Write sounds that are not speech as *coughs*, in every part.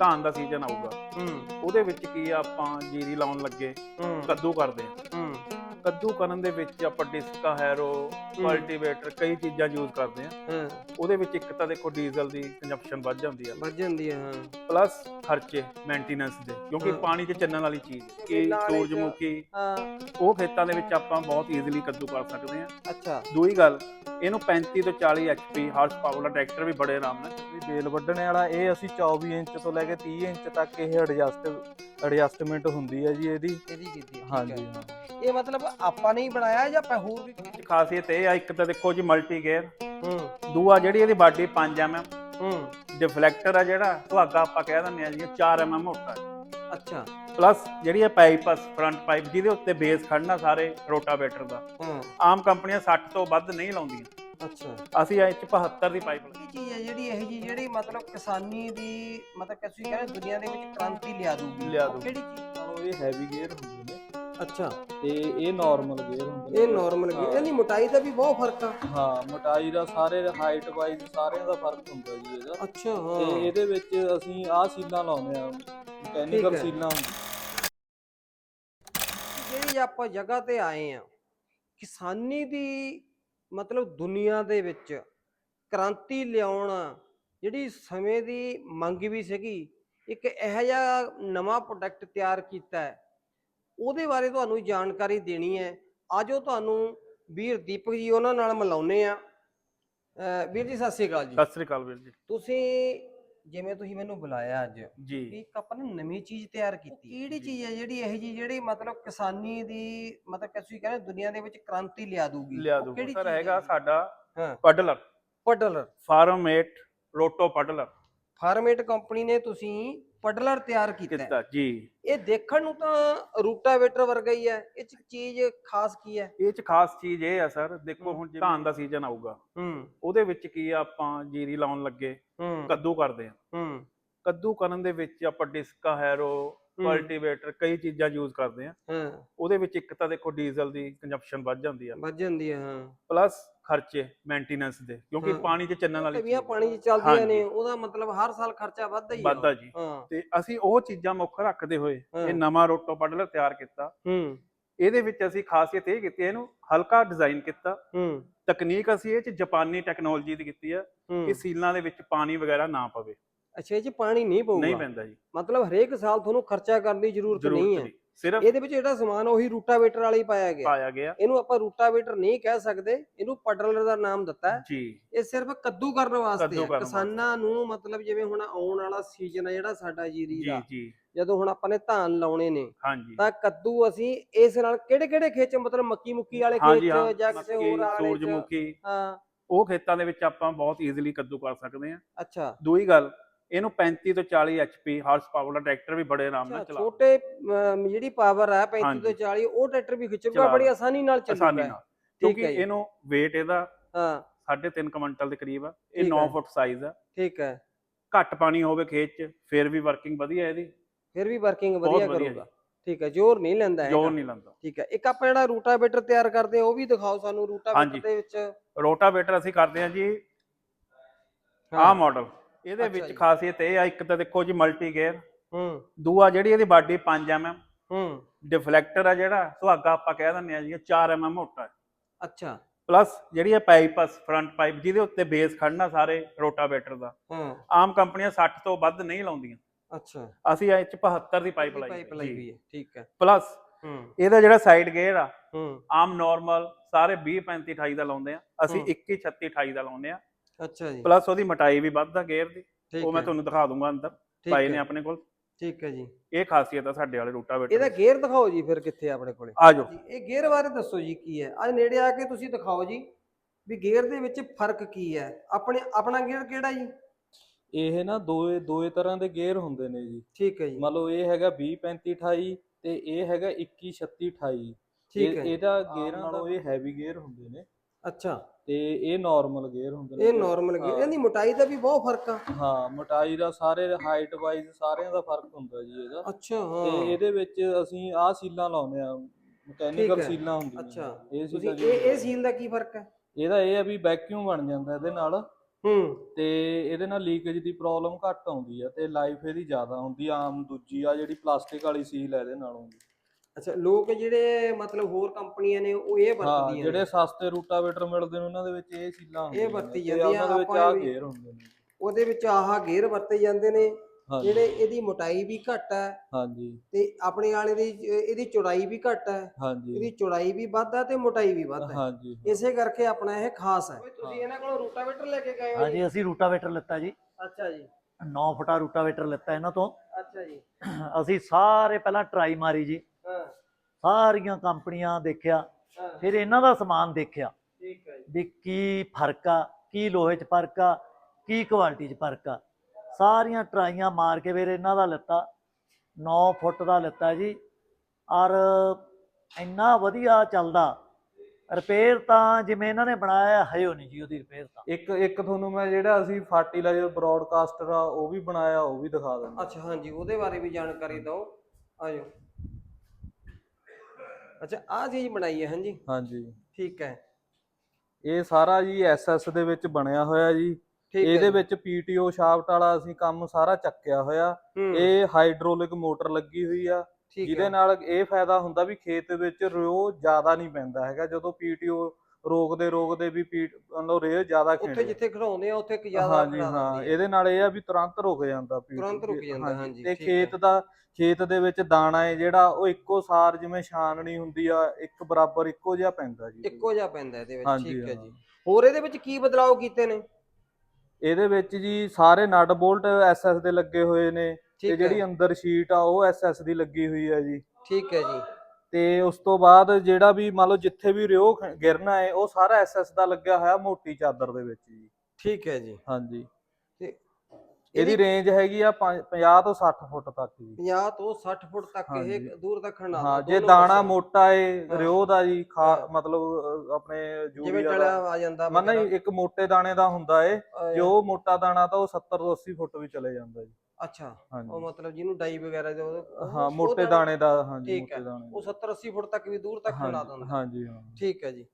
ਧਾਨ ਦਾ season ਆਊਗਾ। ਹੂੰ। ਉਹਦੇ ਵਿੱਚ ਕੀ ਆ ਆਪਾਂ ਜੀਰੀ ਲਾਉਣ ਲੱਗੇ ਕੱਦੂ ਕਰਦੇ ਆ। ਹੂੰ। ਕੱਦੂ ਕਰਨ ਦੇ ਵਿੱਚ ਆਪਾਂ ਡਿਸਕਾ ਹੈਰੋ ਕਲਟੀਵੇਟਰ ਕਈ ਚੀਜ਼ਾਂ ਯੂਜ਼ ਕਰਦੇ ਆ ਹਾਂ। ਉਹਦੇ ਵਿੱਚ ਇੱਕ ਤਾਂ ਦੇਖੋ ਡੀਜ਼ਲ ਦੀ ਕੰਜ਼ੰਪਸ਼ਨ ਵੱਧ ਜਾਂਦੀ ਆ। ਵੱਜ ਜਾਂਦੀ ਹੈ ਹਾਂ। ਪਲੱਸ ਖਰਚੇ ਮੇਨਟੇਨੈਂਸ ਦੇ ਕਿਉਂਕਿ। ਪਾਣੀ 'ਚ ਚੱਲਣ ਵਾਲੀ ਚੀਜ਼। ਕਿ ਸੂਰਜਮੁਖੀ ਹਾਂ। ਉਹ ਖੇਤਾਂ ਦੇ ਵਿੱਚ ਆਪਾਂ ਬਹੁਤ ਈਜ਼ੀਲੀ ਕੱਦੂ ਕਰ ਸਕਦੇ ਆ ਅੱਛਾ। ਦੂਈ ਗੱਲ ਇਹਨੂੰ 35 ਤੋਂ 40 ਐਚਪੀ ਹਾਰਸ ਪਾਵਰ ਦਾ ਟਰੈਕਟਰ ਵੀ ਬੜੇ ਆਰਾਮ ਨਾਲ। ਵੀ ਬੇਲ ਵੱਢਣੇ ਵਾਲਾ ਇਹ ਅਸੀਂ 24 ਇੰਚ ਤੋਂ ਲੈ ਕੇ 30 ਇੰਚ ਤੱਕ ਇਹ ਐਡਜਸਟ ਐਡਜਸਟਮੈਂਟ ਹੁੰਦੀ ਹੈ ਜੀ ਇਹਦੀ। ਇਹਦੀ ਕੀਤੀ ਹੈ, ਹਾਂਜੀ। ਇਹ ਮਤਲਬ ਆਪਾਂ ਨੇ ਹੀ ਬਣਾਇਆ ਜਾਂ ਆਪਾਂ ਹੋਰ ਵੀ ਇਹ 'ਚ ਖਾਸੀਅਤ ਇਹ ਆ ਇੱਕ ਤਾਂ ਦੇਖੋ ਜੀ ਮਲਟੀ ਗੇਅਰ ਹੂੰ। ਦੂਆ ਜਿਹੜੀ ਇਹਦੀ ਬਾਡੀ 5 ਐਮਐਮ ਹੂੰ। ਡਿਫਲੈਕਟਰ ਆ ਜਿਹੜਾ ਧਾਗਾ ਆਪਾਂ ਕਹਿ ਦਿੰਦੇ ਆ ਜੀ 4 ਐਮਐਮ ਮੋਟਾ। ਅੱਛਾ। ਪਲੱਸ ਜਿਹੜੀ ਇਹ ਪਾਈਪ ਆ ਫਰੰਟ ਪਾਈਪ ਜਿਹਦੇ ਉੱਤੇ ਬੇਸ ਖੜਨਾ ਸਾਰੇ ਰੋਟਾਵੇਟਰ ਦਾ। ਹਾਂ। ਆਮ ਕੰਪਨੀਆਂ 60 ਤੋਂ ਵੱਧ ਨਹੀਂ ਲਾਉਂਦੀਆਂ। ਅੱਛਾ। ਅਸੀਂ ਇਹ 'ਚ 75 ਦੀ ਪਾਈਪ ਇਹ ਚੀਜ਼ ਹੈ ਜਿਹੜੀ ਇਹ ਜੀ ਜਿਹੜੀ ਮਤਲਬ ਕਿਸਾਨੀ ਦੀ ਮਤਲਬ ਕਿ ਤੁਸੀਂ ਕਹਿੰਦੇ ਦੁਨੀਆ ਦੇ ਵਿੱਚ ਕ੍ਰਾਂਤੀ ਲਿਆ ਦੂਗੀ ਲਿਆ ਉਹ ਦੂਗੀ। ਕਿਹੜੀ ਚੀਜ਼? ਨਾਲੋਂ ਇਹ ਹੈਵੀ ਗੇਅਰ ਹੁੰਦੇ ਨੇ। ਅੱਛਾ। ਤੇ ਇਹ ਨਾਰਮਲ ਗੇਅਰ ਹੁੰਦੇ ਨੇ। ਇਹ ਨਾਰਮਲ ਗੀ ਇਹਦੀ ਮੋਟਾਈ ਦਾ ਵੀ ਬਹੁਤ ਫ਼ਰਕ ਆ। ਹਾਂ ਮੋਟਾਈ ਦਾ ਸਾਰੇ ਹਾਈਟ ਵਾਈਜ਼ ਸਾਰਿਆਂ ਦਾ ਫ਼ਰਕ ਹੁੰਦਾ ਜੀ ਇਹਦਾ। ਅੱਛਾ ਤੇ ਇਹਦੇ ਵਿੱਚ ਅਸੀਂ ਆਹ ਸੀਲਾਂ ਲਾਉਂਦੇ ਆ ਮਕੈਨੀਕਲ ਹੈ। ਸੀਲਾਂ ਜਿਹੜੀ ਆਪਾਂ ਜਗ੍ਹਾ ਤੇ ਆਏ ਆ ਕਿਸਾਨੀ ਦੀ ਮਤਲਬ ਦੁਨੀਆ ਦੇ ਵਿੱਚ ਕ੍ਰਾਂਤੀ ਲਿਆਉਣ ਜਿਹੜੀ ਸਮੇਂ ਦੀ ਮੰਗ ਵੀ ਸੀਗੀ ਇੱਕ ਇਹੋ ਜਿਹਾ ਨਵਾਂ ਪ੍ਰੋਡਕਟ ਤਿਆਰ ਕੀਤਾ ਹੈ ਉਹਦੇ ਬਾਰੇ ਤੁਹਾਨੂੰ ਜਾਣਕਾਰੀ ਦੇਣੀ ਹੈ। ਆਜੋ ਤੁਹਾਨੂੰ ਵੀਰ ਦੀਪਕ ਜੀ ਉਹਨਾਂ ਨਾਲ ਮਿਲਾਉਨੇ ਆ ਵੀਰ ਜੀ ਸਤਿ ਸ਼੍ਰੀ ਅਕਾਲ ਜੀ। ਸਤਿ ਸ੍ਰੀ ਅਕਾਲ ਵੀਰ ਜੀ। ਤੁਸੀਂ ਜਿਵੇਂ ਤੁਸੀਂ ਮੈਨੂੰ ਬੁਲਾਇਆ ਅੱਜ ਜੀ। ਵੀ ਇੱਕ ਆਪਾਂ ਨੇ ਨਵੀਂ ਚੀਜ਼ ਤਿਆਰ ਕੀਤੀ ਕਿਹੜੀ ਚੀਜ਼ ਹੈ ਜਿਹੜੀ ਇਹ ਜੀ ਜਿਹੜੀ ਮਤਲਬ ਕਿਸਾਨੀ ਦੀ ਮਤਲਬ ਕਿ ਤੁਸੀਂ ਕਹਿੰਦੇ ਦੁਨੀਆ ਦੇ ਵਿੱਚ ਕ੍ਰਾਂਤੀ ਲਿਆ ਦੂਗੀ ਲਿਆ ਸਰ ਚੀਜ਼ ਹੈਗਾ? ਸਾਡਾ ਹਾਂ। Puddler. Puddler. Format roto puddler. Format company ਨੇ ਤੁਸੀਂ ਪਡਲਰ ਤਿਆਰ ਕੀਤਾ ਹੈ। ਕੀਤਾ ਜੀ। ਇਹ ਦੇਖਣ ਨੂੰ ਤਾਂ ਰੂਟਾਵੇਟਰ ਵਰਗਾ ਹੀ ਹੈ। ਇਹ ਚ ਚੀਜ਼ ਖਾਸ ਕੀ ਹੈ? ਇਹ ਚ ਖਾਸ ਚੀਜ਼ ਇਹ ਆ ਸਰ ਦੇਖੋ। ਹੁਣ ਜਿਵੇਂ ਧਾਨ ਦਾ ਸੀਜ਼ਨ ਆਊਗਾ। ਹੂੰ। ਉਹਦੇ ਵਿੱਚ ਕੀ ਆ ਆਪਾਂ ਜੀਰੀ ਲਾਉਣ ਲੱਗੇ ਹੂੰ। ਕੱਦੂ ਕਰਦੇ ਆ। ਹੂੰ। ਕੱਦੂ ਕਰਨ ਦੇ ਵਿੱਚ ਆਪਾਂ ਡਿਸਕਾ ਹੈਰੋ ਹੂੰ। ਕਲਟੀਵੇਟਰ ਕਈ ਚੀਜ਼ਾਂ ਯੂਜ਼ ਕਰਦੇ ਆ। ਹਾਂ। ਉਹਦੇ ਵਿੱਚ ਇੱਕ ਤਾਂ ਦੇਖੋ ਡੀਜ਼ਲ ਦੀ ਕੰਜ਼ੰਪਸ਼ਨ ਵੱਧ ਜਾਂਦੀ ਆ। ਵੱਜ ਜਾਂਦੀ ਹੈ ਹਾਂ। ਪਲੱਸ ਖਰਚੇ ਮੇਨਟੇਨੈਂਸ ਦੇ ਕਿਉਂਕਿ ਹਾਂ। ਪਾਣੀ 'ਚ ਚੱਲਣ ਵਾਲੀ ਚੀਜ਼ ਪਾਣੀ 'ਚ ਚੱਲਦੀਆਂ। ਨੇ ਉਹਦਾ ਮਤਲਬ ਹਰ ਸਾਲ ਖਰਚਾ ਵੱਧਦਾ ਹੀ ਆ। ਵੱਧਦਾ ਜੀ। ਹਾਂ। ਤੇ ਅਸੀਂ ਉਹ ਚੀਜ਼ਾਂ ਮੁੱਖ ਰੱਖਦੇ ਹੋਏ ਹਾਂ। ਇਹ ਨਵਾਂ ਰੋਟੋ ਪਡਲਰ ਤਿਆਰ ਕੀਤਾ। ਹੂੰ। ਇਹਦੇ ਵਿੱਚ ਅਸੀਂ ਖਾਸੀਅਤ ਇਹ ਕੀਤੀ ਹੈ, ਇਹਨੂੰ ਹਲਕਾ ਡਿਜ਼ਾਈਨ ਕੀਤਾ। ਹੂੰ। ਤਕਨੀਕ ਅਸੀਂ ਇਹ ਚ ਜਾਪਾਨੀ ਟੈਕਨੋਲੋਜੀ ਦੀ ਕੀਤੀ ਹੂੰ। ਕਿ ਸੀਲਾਂ ਦੇ ਵਿੱਚ ਪਾਣੀ ਵਗੈਰਾ ਨਾ ਪਵੇ। ਅੱਛਾ ਇਹ 'ਚ ਪਾਣੀ ਨਹੀਂ ਪਊਗਾ? ਨਹੀਂ ਪੈਂਦਾ ਜੀ। ਮਤਲਬ ਹਰੇਕ ਸਾਲ ਤੁਹਾਨੂੰ ਖਰਚਾ ਕਰਨ ਦੀ ਜ਼ਰੂਰਤ ਨਹੀਂ ਹੈ? ਨਹੀਂ। ਸਿਰਫ ਇਹਦੇ ਵਿੱਚ ਜਿਹੜਾ ਸਮਾਨ ਉਹੀ ਰੂਟਾਵੇਟਰ ਵਾਲਾ ਹੀ ਪਾਇਆ ਗਿਆ। ਪਾਇਆ ਗਿਆ। ਇਹਨੂੰ ਆਪਾਂ ਰੂਟਾਵੇਟਰ ਨਹੀਂ ਕਹਿ ਸਕਦੇ। ਇਹਨੂੰ ਪਡਲਰ ਦਾ ਨਾਮ ਦਿੱਤਾ ਹੈ। ਜੀ। ਇਹ ਸਿਰਫ ਕੱਦੂ ਕਰਨ ਵਾਸਤੇ। ਹੈ ਕਿਸਾਨਾਂ ਨੂੰ ਮਤਲਬ ਜਿਵੇਂ ਹੁਣ ਆਉਣ ਵਾਲਾ ਸੀਜ਼ਨ ਹੈ ਜਿਹੜਾ ਸਾਡਾ ਜੀਰੀ ਜੀ ਦਾ। ਜੀ। ਜਦੋਂ ਹੁਣ ਆਪਾਂ ਨੇ ਧਾਨ ਲਾਉਣੇ ਨੇ ਹਾਂਜੀ। ਤਾਂ ਕੱਦੂ ਅਸੀਂ ਇਸ ਨਾਲ ਕਿਹੜੇ ਕਿਹੜੇ ਖੇਤ ਚ ਮਤਲਬ ਮੱਕੀ ਮੁੱਕੀ ਵਾਲੇ ਖੇਤ ਜਾਂ ਕਿਸੇ ਹੋਰ ਵਾਲੇ ਸੂਰਜਮੁਖੀ। ਹਾਂ। ਉਹ ਖੇਤਾਂ ਦੇ ਵਿੱਚ ਆਪਾਂ ਬਹੁਤ ਈਜ਼ੀਲੀ ਕੱਦੂ ਕਰ ਸਕਦੇ ਹਾਂ। ਅੱਛਾ। ਦੂਈ ਗੱਲ ਇਹਨੂੰ 35 ਤੋਂ 40 ਐਚਪੀ ਹਾਰਸ ਪਾਵਰ ਦਾ ਟਰੈਕਟਰ ਵੀ ਬੜੇ ਆਰਾਮ ਨਾਲ ਚਲਾ ਛੋਟੇ ਅਮ, ਜਿਹੜੀ ਪਾਵਰ ਹੈ 35 ਤੋਂ ਹਾਂਜੀ। 40 ਉਹ ਟਰੈਕਟਰ ਵੀ ਖਿੱਚੂਗਾ ਚਲਾ ਬੜੀ ਆਸਾਨੀ ਨਾਲ ਚੱਲੂਗਾ। ਆਸਾਨੀ ਨਾਲ। ਠੀਕ ਕਿਉਂਕਿ ਹੈ ਜੀ। ਇਹਨੂੰ weight ਇਹਦਾ ਹਾਂ। 3.5 ਕੁਇੰਟਲ ਦੇ ਕਰੀਬ ਆ। ਇਹ ਠੀਕ 9 ਹੈ। ਫੁੱਟ ਸਾਈਜ਼ ਆ। ਠੀਕ ਹੈ। ਘੱਟ ਪਾਣੀ ਹੋਵੇ ਖੇਤ 'ਚ ਫਿਰ ਵੀ ਵਰਕਿੰਗ ਵਧੀਆ ਇਹਦੀ। ਫਿਰ ਵੀ ਵਰਕਿੰਗ ਵਧੀਆ ਵਧੀਆ ਕਰੂਗਾ। ਠੀਕ ਹੈ ਜ਼ੋਰ ਨਹੀਂ ਲੈਂਦਾ ਹੈਗਾ। ਜੋਰ ਨਹੀਂ ਲੰਦਾ। ਠੀਕ ਹੈ ਇੱਕ ਆਪਾਂ ਜਿਹੜਾ ਰੂਟਾਵੇਟਰ ਤਿਆਰ ਕਰਦੇ ਆ ਉਹ ਵੀ ਦਿਖਾਓ ਸਾਨੂੰ ਰੂਟਾਵੇਟਰ ਹਾਂਜੀ। ਦੇ ਵਿੱਚ। ਰੋਟਾਵੇਟਰ ਅਸੀਂ ਕਰਦੇ ਹਾਂ ਜੀ ਹਾਂ। ਆਹ ਮਾਡਲ ਇਹਦੇ ਵਿੱਚ। ਖਾਸੀਅਤ ਇਹ ਆ ਇੱਕ ਤਾਂ ਦੇਖੋ ਜੀ ਮਲਟੀ ਗੇਅਰ ਹੂੰ। ਦੂਆ ਜਿਹੜੀ ਇਹਦੀ ਬਾਡੀ 5 ਐਮਐਮ ਹੂੰ। ਡਿਫਲੈਕਟਰ ਆ ਜਿਹੜਾ ਧਾਗਾ ਆਪਾਂ ਕਹਿ ਦਿੰਦੇ ਆ ਜੀ 4 ਐਮਐਮ ਮੋਟਾ ਹੈ। ਅੱਛਾ। ਪਲੱਸ ਜਿਹੜੀ ਇਹ ਪਾਈਪ ਆ ਫਰੰਟ ਪਾਈਪ ਜਿਹਦੇ ਉੱਤੇ ਬੇਸ ਖੜਨਾ ਸਾਰੇ ਰੋਟਾਵੇਟਰ ਦਾ ਹਾਂ। ਆਮ ਕੰਪਨੀਆਂ 60 ਤੋਂ ਵੱਧ ਨਹੀਂ ਲਾਉਂਦੀਆਂ। ਅੱਛਾ। ਅਸੀਂ ਇਹ 'ਚ 75 ਦੀ ਪਾਈਪ ਲਾਈ ਪਾਈਪ ਲਾਈ ਹੋਈ ਹੈ ਠੀਕ ਹੈ। ਪਲੱਸ ਹੂੰ। ਇਹਦਾ ਜਿਹੜਾ ਸਾਈਡ ਗੇਅਰ ਆ ਹੂੰ। ਆਮ ਨਾਰਮਲ ਸਾਰੇ 20 35 28 ਦਾ ਲਾਉਂਦੇ ਆ। ਅਸੀਂ ਹੂੰ। 21 36 28 ਦਾ ਲਾਉਂਦੇ ਆ। ਅੱਛਾ ਜੀ। ਪਲੱਸ ਉਹਦੀ ਮਟਾਈ ਵੀ ਵੱਧਦਾ ਗੇਅਰ ਦੀ। ਉਹ ਮੈਂ ਤੁਹਾਨੂੰ ਦਿਖਾ ਦੂੰਗਾ ਅੰਦਰ। ਪਾਏ ਨੇ ਆਪਣੇ ਕੋਲ। ਠੀਕ ਹੈ ਜੀ। ਇਹ ਖਾਸੀਅਤ ਆ ਸਾਡੇ ਵਾਲੇ ਰੂਟਾਵੇਟਰ ਇਹਦਾ ਗੇਅਰ ਦਿਖਾਓ ਜੀ ਫਿਰ ਕਿੱਥੇ ਆਪਣੇ ਕੋਲੇ। ਆ ਜਾਓ। ਜੀ ਇਹ ਗੇਅਰ ਬਾਰੇ ਦੱਸੋ ਜੀ ਕੀ ਹੈ। ਅੱਜ ਨੇੜੇ ਆ ਕੇ ਤੁਸੀਂ ਦਿਖਾਓ ਜੀ ਵੀ ਗੇਅਰ ਦੇ ਵਿੱਚ ਫ਼ਰਕ ਕੀ ਹੈ। ਆਪਣੇ ਆਪਣਾ ਗੇਅਰ ਕਿਹੜਾ ਜੀ? ਇਹ ਨਾ ਦੋਏ ਦੋਏ ਤਰ੍ਹਾਂ ਦੇ ਗੇਅਰ ਹੁੰਦੇ ਨੇ ਜੀ। ਠੀਕ ਹੈ ਜੀ। ਮੰਨ ਲਓ ਇਹ ਹੈਗਾ 20 35 28 ਤੇ ਇਹ ਹੈਗਾ 21 36 28 ਠੀਕ ਹੈ। ਇਹਦਾ ਗੇਅਰਾਂ ਨਾਲੋਂ ਇਹ ਹੈਵੀ ਗੇਅਰ ਹੁੰਦੇ ਨੇ। ਅੱਛਾ। ਤੇ ਇਹ ਨਾਰਮਲ ਗੇਅਰ ਹੁੰਦੇ ਨੇ ਇਹ ਨਾਰਮਲ ਗੇਅਰ। ਇਹਦੀ ਮੋਟਾਈ ਦਾ ਵੀ ਬਹੁਤ ਫ਼ਰਕ ਆ। ਹਾਂ ਮੋਟਾਈ ਦਾ ਸਾਰੇ ਹਾਈਟ ਵਾਈਜ਼ ਸਾਰਿਆਂ ਦਾ ਫ਼ਰਕ ਹੁੰਦਾ ਜੀ ਇਹਦਾ। ਅੱਛਾ ਤੇ ਹਾਂ ਇਹਦੇ ਵਿੱਚ ਅਸੀਂ ਆਹ ਸੀਲਾਂ ਲਾਉਂਦੇ ਆ ਮਕੈਨੀਕਲ। ਸੀਲਾਂ ਹੁੰਦੀਆਂ ਅੱਛਾ। ਇਹ ਸੀਲਾਂ ਇਹ ਇਹ ਸੀਲ ਦਾ ਕੀ ਫ਼ਰਕ ਹੈ? ਇਹਦਾ ਇਹ ਆ ਵੀ ਵੈਕਿਊਮ ਬਣ ਜਾਂਦਾ ਇਹਦੇ ਨਾਲ। ਹੂੰ। ਤੇ ਇਹਦੇ ਨਾਲ ਲੀਕੇਜ ਦੀ ਪ੍ਰੋਬਲਮ ਘੱਟ ਆਉਂਦੀ ਆ ਤੇ ਲਾਈਫ ਇਹਦੀ ਜ਼ਿਆਦਾ ਹੁੰਦੀ ਆ। ਆਮ ਦੂਜੀ ਆ ਜਿਹੜੀ ਪਲਾਸਟਿਕ ਵਾਲੀ ਸੀਲ ਹੈ ਇਹਦੇ ਨਾਲੋਂ ਅੱਛਾ ਲੋਕ ਜਿਹੜੇ ਮਤਲਬ ਹੋਰ ਕੰਪਨੀਆਂ ਨੇ ਉਹ ਇਹ ਹਾਂ ਵਰਤਦੀਆਂ ਜਿਹੜੇ ਨੇ ਸਸਤੇ ਰੂਟਾਵੇਟਰ ਮਿਲਦੇ ਨੇ ਉਹਨਾਂ ਦੇ ਵਿੱਚ ਇਹ ਸੀਲਾਂ ਹੁੰਦੀਆਂ ਨੇ ਵਰਤੀ ਤੇ ਜਾਂਦੀਆਂ, ਉਹਨਾਂ ਦੇ ਵਿੱਚ ਆਪਾਂ ਆ ਵੀ- ਗੇਅਰ ਹੁੰਦੇ ਨੇ। ਉਹਦੇ ਵਿੱਚ ਆਹ ਗੇਅਰ ਵਰਤੇ ਜਾਂਦੇ ਨੇ ਹਾਂਜੀ। ਜਿਹੜੇ ਇਹਦੀ ਮੋਟਾਈ ਵੀ ਘੱਟ ਹੈ ਹਾਂਜੀ। ਤੇ ਆਪਣੇ ਵਾਲੇ ਦੀ ਇਹਦੀ ਚੌੜਾਈ ਵੀ ਘੱਟ ਹੈ ਹਾਂਜੀ। ਇਹਦੀ ਚੌੜਾਈ ਵੀ ਵੱਧ ਹੈ ਤੇ ਮੋਟਾਈ ਵੀ ਵੱਧ ਹੈ। ਹਾਂਜੀ ਇਸੇ ਕਰਕੇ ਆਪਣਾ ਇਹ ਖਾਸ ਹੈ। ਤੁਸੀਂ ਇਹਨਾਂ ਕੋਲੋਂ ਰੂਟਾਵੇਟਰ ਲੈ ਕੇ ਗਏ ਹਾਂਜੀ ਅਸੀਂ ਰੂਟਾਵੇਟਰ ਲਿੱਤਾ ਜੀ। ਅੱਛਾ ਜੀ। 9 ਫੁੱਟਾ ਰੂਟਾਵੇਟਰ ਲਿੱਤਾ ਇਹਨਾਂ ਤੋਂ। ਅੱਛਾ ਜੀ। ਅਸੀਂ ਸਾਰੇ ਪਹਿਲਾਂ ਟਰਾਈ ਮਾਰੀ ਜੀ। ਸਾਰੀਆਂ ਕੰਪਨੀਆਂ ਦੇਖਿਆ ਫਿਰ ਇਹਨਾਂ ਦਾ ਸਮਾਨ ਦੇਖਿਆ। ਠੀਕ ਹੈ ਜੀ। ਵੀ ਕੀ ਫ਼ਰਕ ਆ ਕੀ ਲੋਹੇ 'ਚ ਫ਼ਰਕ ਆ ਕੀ ਕੁਆਲਿਟੀ 'ਚ ਫ਼ਰਕ ਆ। ਸਾਰੀਆਂ ਟਰਾਈਆਂ ਮਾਰ ਕੇ ਫਿਰ ਇਹਨਾਂ ਦਾ ਲਿੱਤਾ। 9 ਫੁੱਟ ਦਾ ਲਿੱਤਾ ਜੀ। ਔਰ ਇੰਨਾ ਵਧੀਆ ਚੱਲਦਾ। ਰਿਪੇਅਰ ਤਾਂ ਜਿਵੇਂ ਇਹਨਾਂ ਨੇ ਬਣਾਇਆ ਹੈ ਨਹੀਂ ਜੀ ਉਹਦੀ ਰਿਪੇਅਰ ਤਾਂ। ਇੱਕ ਇੱਕ ਤੁਹਾਨੂੰ ਮੈਂ ਜਿਹੜਾ ਅਸੀਂ ਫਰਟੀਲਾਈਜ਼ਰ ਬ੍ਰੌਡਕਾਸਟਰ ਆ ਉਹ ਵੀ ਬਣਾਇਆ ਉਹ ਵੀ ਦਿਖਾ ਦਿੰਦਾ। ਅੱਛਾ ਹਾਂਜੀ ਉਹਦੇ ਬਾਰੇ ਵੀ ਜਾਣਕਾਰੀ ਦਿਓ। ਆਜੋ। ਅੱਛਾ ਆਹ ਚੀਜ਼ ਬਣਾਈ ਹੈ ਹਾਂਜੀ। ਹਾਂਜੀ। ਠੀਕ ਹੈ। ਇਹ ਸਾਰਾ ਜੀ ਐਸਐਸ ਦੇ ਵਿੱਚ ਬਣਿਆ ਹੋਇਆ ਜੀ। ਠੀਕ ਹੈ ਇਹਦੇ। ਵਿੱਚ ਪੀਟੀਓ ਸ਼ਾਫਟ ਵਾਲਾ ਅਸੀਂ ਕੰਮ ਸਾਰਾ ਚੱਕਿਆ ਹੋਇਆ। ਹੂੰ, ਇਹ ਹਾਈਡ੍ਰੋਲਿਕ ਮੋਟਰ ਲੱਗੀ ਹੋਈ ਆ ਠੀਕ ਜਿਹਦੇ ਹੈ ਨਾਲ ਇਹ ਫਾਇਦਾ ਹੁੰਦਾ ਵੀ ਖੇਤ ਵਿੱਚ ਰਿਓ ਜ਼ਿਆਦਾ ਨਹੀਂ ਪੈਂਦਾ ਹੈਗਾ। ਜਦੋਂ ਪੀਟੀਓ ਰੋਕਦੇ ਰੋਕਦੇ ਵੀ ਪੀਟ ਮਤਲਬ ਰੇਹ ਜ਼ਿਆਦਾ ਉੱਥੇ ਖਿੰਡਦੇ ਜਿੱਥੇ ਖੜਾਉਂਦੇ ਆ ਉੱਥੇ ਇੱਕ ਜ਼ਿਆਦਾ ਹਾਂਜੀ ਖੜਾ ਹਾਂ ਦਿੰਦੀ। ਇਹਦੇ ਨਾਲ ਇਹ ਆ ਵੀ ਤੁਰੰਤ ਰੁਕ ਜਾਂਦਾ PTO ਤੁਰੰਤ ਰੁਕ ਜਾਂਦਾ, ਹਾਂਜੀ, ਤੇ ਠੀਕ ਹੈ। ਖੇਤ ਦਾ ਖੇਤ ਦੇ ਵਿੱਚ ਦਾਣਾ ਹੈ ਜਿਹੜਾ ਉਹ ਇੱਕੋ ਸਾਰ ਜਿਵੇਂ ਛਾਨਣੀ ਹੁੰਦੀ ਆ ਇੱਕ ਬਰਾਬਰ ਇੱਕੋ ਜਿਹਾ ਪੈਂਦਾ ਜੀ। ਇੱਕੋ ਜਿਹਾ ਪੈਂਦਾ ਇਹਦੇ ਵਿੱਚ ਹਾਂਜੀ, ਠੀਕ ਹੈ ਹਾਂ। ਜੀ ਹੋਰ ਇਹਦੇ ਵਿੱਚ ਕੀ ਬਦਲਾਅ ਕੀਤੇ ਨੇ? ਇਹਦੇ ਵਿੱਚ ਜੀ ਸਾਰੇ ਨਟ ਬੋਲਟ ਐਸਐਸ ਦੇ ਲੱਗੇ ਹੋਏ ਨੇ ਤੇ ਠੀਕ ਜਿਹੜੀ ਅੰਦਰ ਸ਼ੀਟ ਆ ਉਹ ਐਸਐਸ ਦੀ ਲੱਗੀ ਹੋਈ ਆ ਜੀ। ਠੀਕ ਹੈ ਜੀ। ਤੇ ਉਸ ਤੋਂ ਬਾਅਦ ਜਿਹੜਾ ਵੀ ਮੰਨ ਲਓ ਜਿੱਥੇ ਵੀ ਰਿਓ ਗਿਰਨਾ ਹੈ ਉਹ ਸਾਰਾ ਐਸਐਸ ਦਾ ਲੱਗਿਆ ਹੋਇਆ ਮੋਟੀ ਚਾਦਰ ਦੇ ਵਿੱਚ ਜੀ ਠੀਕ ਹੈ ਜੀ ਹਾਂਜੀ ਤੇ ਇਹਦੀ ਰੇਂਜ ਹੈਗੀ ਆ ਪੰਜ- 50 ਤੋਂ 60 ਫੁੱਟ ਤੱਕ ਜੀ 50 ਤੋਂ 60 ਫੁੱਟ ਤੱਕ। ਇਹ ਦੂਰ ਤੱਕ ਖੰਡਾ ਹਾਂ ਜੇ ਦਾਣਾ ਮੋਟਾ ਏ ਹਾਂ। ਰਿਓ ਦਾ ਜੀ। ਮਤਲਬ ਆਪਣੇ ਜਿਵੇਂ ਆ ਜਾਂਦਾ ਮੰਨ। ਇੱਕ ਮੋਟੇ ਦਾਣੇ ਦਾ ਹੁੰਦਾ ਏ ਜੋ ਮੋਟਾ ਦਾਣਾ ਤਾਂ ਉਹ 70 ਤੋਂ 80 ਫੁੱਟ ਵੀ ਚਲੇ ਜਾਂਦਾ ਜੀ ਅੱਛਾ ਉਹ ਹਾਂਜੀ। ਮਤਲਬ ਜਿਹਨੂੰ ਡਾਈ ਵਗੈਰਾ ਦੇ ਉਹ- ਉਹ- ਹਾਂ ਉਹ ਮੋਟੇ ਦਾਣੇ ਦਾ ਹਾਂਜੀ ਠੀਕ ਹੈ। ਮੋਟੇ ਦਾਣੇ ਉਹ 70 80 ਫੁੱਟ ਤੱਕ ਵੀ ਦੂਰ ਤੱਕ ਹਾਂਜੀ ਦਿੰਦਾ। ਹਾਂਜੀ ਹਾਂ। ਠੀਕ ਹੈ ਜੀ।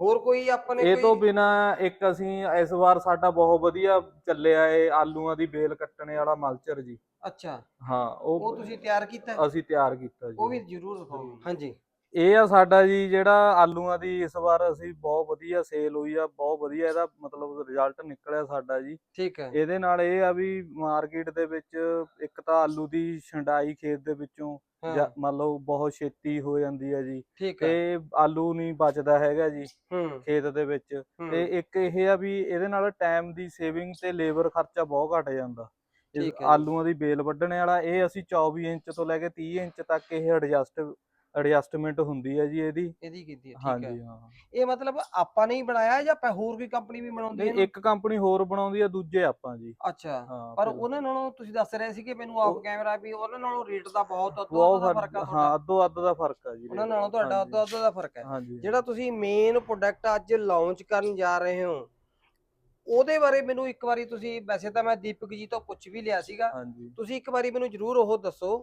ਹੋਰ ਕੋਈ ਆਪਣੇ ਇਹ ਤੋਂ ਬਿਨਾ ਇੱਕ ਅਸੀਂ ਇਸ ਵਾਰ ਸਾਡਾ ਬਹੁਤ ਵਧੀਆ ਚੱਲਿਆ ਏ ਆਲੂਆਂ ਦੀ ਬੇਲ ਕੱਟਣੇ ਵਾਲਾ ਮਲਚਰ ਜੀ। ਅੱਛਾ। ਹਾਂ ਉਹ ਉਹ ਤੁਸੀਂ ਤਿਆਰ ਕੀਤਾ? ਹੈ? ਅਸੀਂ ਤਿਆਰ ਕੀਤਾ ਜੀ। ਉਹ ਵੀ ਜ਼ਰੂਰ ਦਿਖਾਓ। ਹਾਂਜੀ। ਇਹ ਆ ਸਾਡਾ ਜੀ ਜਿਹੜਾ ਆਲੂਆਂ ਦੀ ਇਸ ਵਾਰ ਅਸੀਂ ਬਹੁਤ ਵਧੀਆ ਸੇਲ ਹੋਈ ਆ ਬਹੁਤ ਵਧੀਆ ਇਹਦਾ ਮਤਲਬ ਰਿਜ਼ਲਟ ਨਿਕਲਿਆ ਸਾਡਾ ਜੀ। ਠੀਕ ਹੈ। ਇਹਦੇ ਨਾਲ ਇਹ ਆ ਵੀ ਮਾਰਕੀਟ ਦੇ ਵਿੱਚ ਇੱਕ ਤਾਂ ਆਲੂ ਦੀ ਛੰਡਾਈ ਖੇਤ ਦੇ ਵਿੱਚੋਂ ਮੰਨ ਲਓ ਬਹੁਤ ਛੇਤੀ ਹੋ ਜਾਂਦੀ ਹੈ ਜੀ। ਤੇ ਆਲੂ ਨਹੀਂ ਬਚਦਾ ਹੈਗਾ ਜੀ ਖੇਤ ਦੇ ਵਿੱਚ। ਤੇ ਇੱਕ ਇਹ ਆ ਵੀ ਇਹਦੇ ਨਾਲ ਟਾਈਮ ਦੀ ਸੇਵਿੰਗ ਤੇ ਲੇਬਰ ਖਰਚਾ ਬਹੁਤ ਘਟ ਜਾਂਦਾ। ਆਲੂਆਂ ਦੀ ਬੇਲ ਵੱਢਣੇ ਵਾਲਾ ਇਹ ਅਸੀਂ 24 ਇੰਚ ਤੋਂ ਲੈ ਕੇ 30 ਇੰਚ ਤੱਕ ਇਹ ਐਡਜਸਟ ਐਡਜਸਟਮੈਂਟ ਹੁੰਦੀ ਹੈ ਜੀ ਇਹਦੀ। ਇਹਦੀ ਕੀਤੀ ਹੈ ਠੀਕ ਹਾਂਜੀ ਹੈ। ਹਾਂ ਇਹ ਮਤਲਬ ਆਪਾਂ ਨੇ ਹੀ ਬਣਾਇਆ ਜਾਂ ਪ- ਹੋਰ ਕੋਈ ਕੰਪਨੀ ਵੀ ਬਣਾਉਂਦੀ ਹੈ ਨਹੀਂ ਇੱਕ ਕੰਪਨੀ ਹੋਰ ਬਣਾਉਂਦੀ ਆ ਦੂਜੇ ਆਪਾਂ ਜੀ। ਅੱਛਾ ਹਾਂ ਪਰ ਫਿਰ ਉਹਨਾਂ ਨਾਲੋਂ ਤੁਸੀਂ ਦੱਸ ਰਹੇ ਸੀ ਕਿ ਮੈਨੂੰ ਆਫ ਉਹ- ਕੈਮਰਾ ਵੀ ਉਹਨਾਂ ਨਾਲੋਂ ਰੇਟ ਦਾ ਬਹੁਤ ਅੱਧੋ ਬਹੁਤ ਅੱਧ ਦਾ ਫ਼ਰਕ ਆ ਫ਼ਰਕ ਤੁਹਾਡਾ। ਹਾਂ ਅੱਧੋ ਅੱਧ ਦਾ ਫ਼ਰਕ ਆ ਜੀ ਉਹਨਾਂ ਨਾਲੋਂ। ਤੁਹਾਡਾ ਅੱਧੋ ਅੱਧ ਦਾ ਫ਼ਰਕ ਹੈ। ਹਾਂਜੀ ਜਿਹੜਾ ਤੁਸੀਂ ਮੇਨ ਪ੍ਰੋਡਕਟ ਅੱਜ ਲਾਂਚ ਕਰਨ ਜਾ ਰਹੇ ਹੋ ਉਹਦੇ ਬਾਰੇ ਮੈਨੂੰ ਇੱਕ ਵਾਰੀ ਤੁਸੀਂ ਵੈਸੇ ਤਾਂ ਮੈਂ ਦੀਪਕ ਜੀ ਤੋਂ ਪੁੱਛ ਵੀ ਲਿਆ ਸੀਗਾ। ਹਾਂਜੀ। ਤੁਸੀਂ ਇੱਕ ਵਾਰੀ ਮੈਨੂੰ ਜਰੂਰ ਉਹ ਦੱਸੋ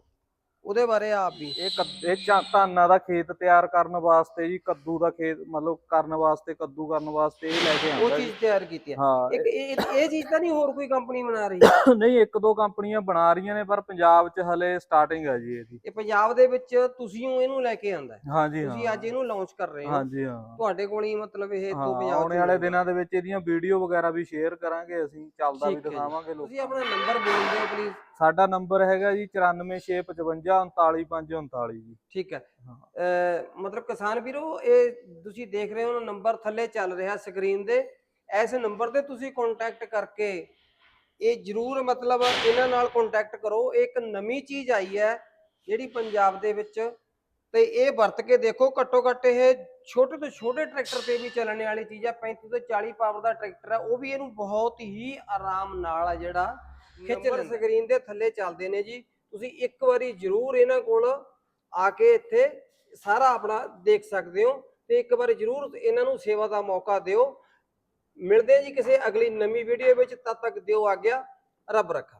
ਉਹਦੇ ਬਾਰੇ ਆਪ ਵੀ। ਇਹ ਕੱਦ- ਇਹ ਚਾ- ਧਾਨਾਂ ਦਾ ਖੇਤ ਤਿਆਰ ਕਰਨ ਵਾਸਤੇ ਜੀ ਕੱਦੂ ਦਾ ਖੇਤ ਮਤਲਬ ਕਰਨ ਵਾਸਤੇ ਕੱਦੂ ਕਰਨ ਵਾਸਤੇ ਇਹ ਲੈ ਕੇ ਉਹ ਚੀਜ਼ ਤਿਆਰ ਕੀਤੀ ਹੈ। ਹਾਂ ਇੱਕ ਇਹ ਇਹ- ਇਹ ਚੀਜ਼ ਤਾਂ ਨਹੀਂ ਹੋਰ ਕੋਈ ਕੰਪਨੀ ਬਣਾ ਰਹੀ? *coughs* ਨਹੀਂ ਇੱਕ ਦੋ ਕੰਪਨੀਆਂ ਬਣਾ ਰਹੀਆਂ ਨੇ ਪਰ ਪੰਜਾਬ 'ਚ ਹਲੇ ਸਟਾਰਟਿੰਗ ਹੈ ਜੀ ਇਹਦੀ ਇਹ ਪੰਜਾਬ ਦੇ ਵਿੱਚ ਤੁਸੀਂ ਓ ਇਹਨੂੰ ਲੈ ਕੇ ਆਂਦਾ ਹੈ। ਹਾਂਜੀ ਹਾਂ। ਤੁਸੀਂ ਅੱਜ ਇਹਨੂੰ ਲਾਂਚ ਕਰ ਰਹੇ ਹੋ। ਹਾਂਜੀ ਹਾਂ। ਤੁਹਾਡੇ ਕੋਲ ਹੀ ਮਤਲਬ ਇਹ ਹਾਂ, ਤੋਂ ਪੰਜਾਬ ਆਉਣ ਚ ਵਾਲੇ। ਦਿਨਾਂ ਦੇ ਵਿੱਚ ਇਹਦੀਆਂ ਵੀਡੀਓ ਵਗੈਰਾ ਵੀ ਸ਼ੇਅਰ ਕਰਾਂਗੇ ਅਸੀਂ ਚੱਲਦਾ ਵੀ ਠੀਕ ਹੈ ਜੀ। ਦਿਖਾਵਾਂਗੇ ਤੁਸੀਂ ਲੋਕਾਂ ਆਪਣਾ ਨੰਬਰ ਬੋਲ ਦਿਓ ਪਲੀਜ਼ ਸਾਡਾ ਨੰਬਰ ਹੈਗਾ ਜੀ 9465 39539 ਜੀ। ਠੀਕ ਹੈ। ਅਹ ਮਤਲਬ ਕਿਸਾਨ ਵੀਰੋ ਇਹ ਤੁਸੀਂ ਦੇਖ ਰਹੇ ਹੋ ਨੰਬਰ ਥੱਲੇ ਚੱਲ ਰਿਹਾ ਸਕਰੀਨ ਦੇ। ਇਸ ਨੰਬਰ ਤੇ ਤੁਸੀਂ ਕੰਟੈਕਟ ਕਰਕੇ ਇਹ ਜਰੂਰ ਮਤਲਬ ਇਹਨਾਂ ਨਾਲ ਕੰਟੈਕਟ ਕਰੋ। ਇਹ ਇੱਕ ਨਵੀਂ ਚੀਜ਼ ਆਈ ਹੈ ਜਿਹੜੀ ਪੰਜਾਬ ਦੇ ਵਿੱਚ ਤੇ ਇਹ ਵਰਤ ਕੇ ਦੇਖੋ ਘੱਟੋ ਘੱਟ ਇਹ ਛੋਟੇ ਤੋਂ ਛੋਟੇ ਟਰੈਕਟਰ ਤੇ ਵੀ ਚੱਲਣ ਵਾਲੀ ਚੀਜ਼ ਹੈ। 35 ਤੋਂ 40 ਪਾਵਰ ਦਾ ਟਰੈਕਟਰ ਹੈ। ਉਹ ਵੀ ਇਹਨੂੰ ਬਹੁਤ ਹੀ ਆਰਾਮ ਨਾਲ ਆ ਜਿਹੜਾ ਖਿੱਚ ਸਕਰੀਨ ਦੇ ਥੱਲੇ ਚੱਲਦੇ ਨੇ ਜੀ। ਤੁਸੀਂ ਇੱਕ ਵਾਰੀ ਜਰੂਰ ਇਹਨਾਂ ਕੋਲ ਆ ਕੇ ਇੱਥੇ ਸਾਰਾ ਆਪਣਾ ਦੇਖ ਸਕਦੇ ਹੋ ਤੇ ਇੱਕ ਵਾਰੀ ਜਰੂਰ ਇਹਨਾਂ ਨੂੰ ਸੇਵਾ ਦਾ ਮੌਕਾ ਦਿਓ। ਮਿਲਦੇ ਜੀ ਕਿਸੇ ਅਗਲੀ ਨਵੀਂ ਵੀਡੀਓ ਵਿੱਚ, ਤਦ ਤੱਕ ਦਿਓ ਆਗਿਆ, ਰੱਬ ਰੱਖਾ।